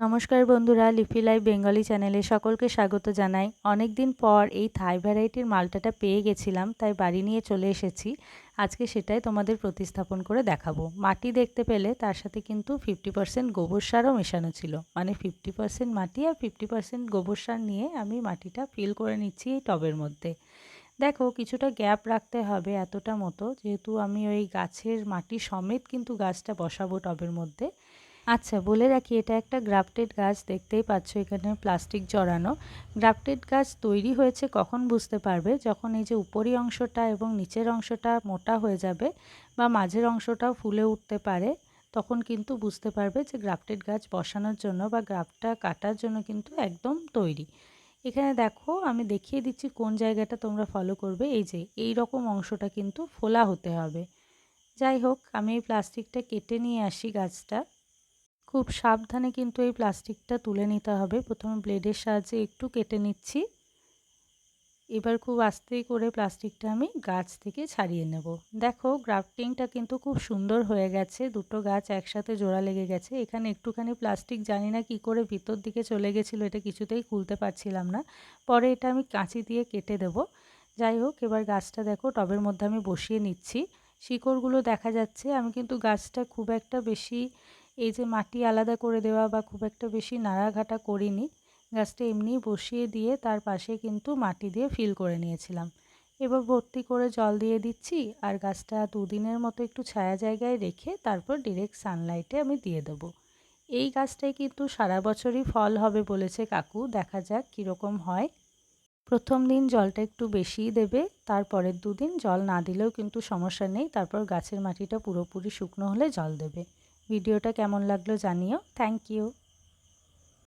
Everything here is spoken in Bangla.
নমস্কার বন্ধুরা, লিপি লাইভ বেঙ্গলি চ্যানেলে সকলকে স্বাগত জানাই। অনেক দিন পর এই থাই ভ্যারাইটির মালটাটা পেয়ে গেছিলাম, তাই বাড়ি নিয়ে চলে এসেছি। আজকে সেটাই তোমাদের প্রতিস্থাপন করে দেখাবো। মাটি দেখতে পেলে তার সাথে কিন্তু ফিফটি পার্সেন্ট গোবর সারও মেশানো ছিল। মানে ফিফটি পার্সেন্ট মাটি আর ফিফটি পার্সেন্ট গোবর সার নিয়ে আমি মাটিটা ফিল করে নিচ্ছি এই টবের মধ্যে। দেখো, কিছুটা গ্যাপ রাখতে হবে এতটা মতো, যেহেতু আমি ওই গাছের মাটি সমেত কিন্তু গাছটা বসাবো টবের মধ্যে। আচ্ছা বলে রাখি, এটা একটা গ্রাফটেড গাছ, দেখতেই পাচ্ছ এখানে প্লাস্টিক জড়ানো। গ্রাফটেড গাছ তৈরি হয়েছে কখন বুঝতে পারবে? যখন এই যে উপরি অংশটা এবং নিচের অংশটা মোটা হয়ে যাবে বা মাঝের অংশটাও ফুলে উঠতে পারে, তখন কিন্তু বুঝতে পারবে যে গ্রাফটেড গাছ বসানোর জন্য বা গ্রাফটা কাটার জন্য কিন্তু একদম তৈরি। এখানে দেখো, আমি দেখিয়ে দিচ্ছি কোন জায়গাটা তোমরা ফলো করবে। এই যে, এই রকম অংশটা কিন্তু ফোলা হতে হবে। যাই হোক, আমি এই প্লাস্টিকটা কেটে নিয়ে আসি গাছটা। খুব সাবধানে কিন্তু এই প্লাস্টিকটা তুলে নিতে হবে। প্রথমে ব্লেডের সাহায্যে একটু কেটে নিচ্ছি। এবার খুব আস্তেই করে প্লাস্টিকটা আমি গাছ থেকে ছাড়িয়ে নেব। দেখো গ্রাফটিংটা কিন্তু খুব সুন্দর হয়ে গেছে। দুটো গাছ একসাথে জোড়া লেগে গেছে। এখানে একটুখানি প্লাস্টিক জানি না কি করে ভিতর দিকে চলে গেছিল, এটা কিছুতেই খুলতে পারছিলাম না। পরে এটা আমি কাঁচি দিয়ে কেটে দেব। যাই হোক, এবার গাছটা দেখো টবের মধ্যে আমি বসিয়ে নিচ্ছি। শিকড়গুলো দেখা যাচ্ছে। আমি কিন্তু গাছটা খুব একটা বেশি এই যে মাটি আলাদা করে দেওয়া বা খুব একটা বেশি নাড়াঘাটা করিনি গাছটা এমনি বসিয়ে দিয়ে তার পাশে কিন্তু মাটি দিয়ে ফিল করে নিয়েছিলাম। এবার ভর্তি করে জল দিয়ে দিচ্ছি আর গাছটা দুদিনের মতো একটু ছায়া জায়গায় রেখে তারপর ডিরেক্ট সানলাইটে আমি দিয়ে দেবো। এই গাছটায় কিন্তু সারা বছরই ফল হবে বলেছে কাকু, দেখা যাক কীরকম হয়। প্রথম দিন জলটা একটু বেশিই দেবে তারপরের দুদিন জল না দিলেও কিন্তু সমস্যা নেই, তারপর গাছের মাটিটা পুরোপুরি শুকনো হলে জল দেবে। ভিডিওটা কেমন লাগল জানিও। Thank you